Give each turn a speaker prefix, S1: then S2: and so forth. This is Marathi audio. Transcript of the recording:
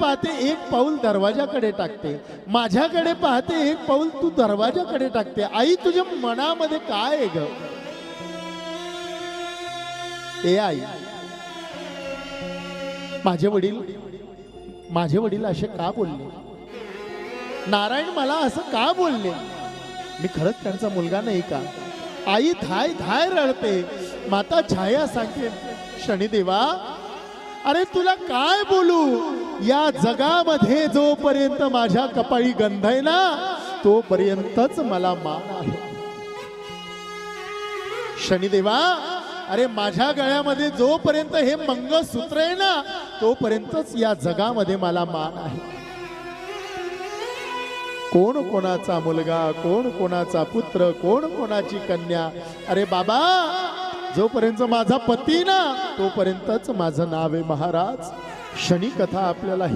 S1: पाहते एक पाऊल दरवाजाकडे टाकते. माझ्याकडे पाहते एक पाऊल तू दरवाजाकडे टाकते. आई तुझ्या मनामध्ये काय आहे ग? ए आई. माझे वडील माझे वडील असे का बोलले? नारायण मला असं का बोलले? मी खरंच त्यांचा मुलगा नाही का? आई धाय धाय रडते. माता छाया सांगते शनिदेवा अरे तुला काय बोलू? या जगामध्ये जोपर्यंत माझ्या कपाळी गंध आहे ना तोपर्यंतच मला मान आहे. शनिदेवा अरे माझ्या गळ्यामध्ये जोपर्यंत हे मंगळसूत्र आहे ना तोपर्यंतच या जगामध्ये मला मान आहे. कोण कोणाचा मुलगा कोण कोणाचा पुत्र कोण कोणाची कन्या? अरे बाबा जोपर्यंत माझा पती ना तोपर्यंतच माझं नाव आहे महाराज. शनी कथा आपल्याला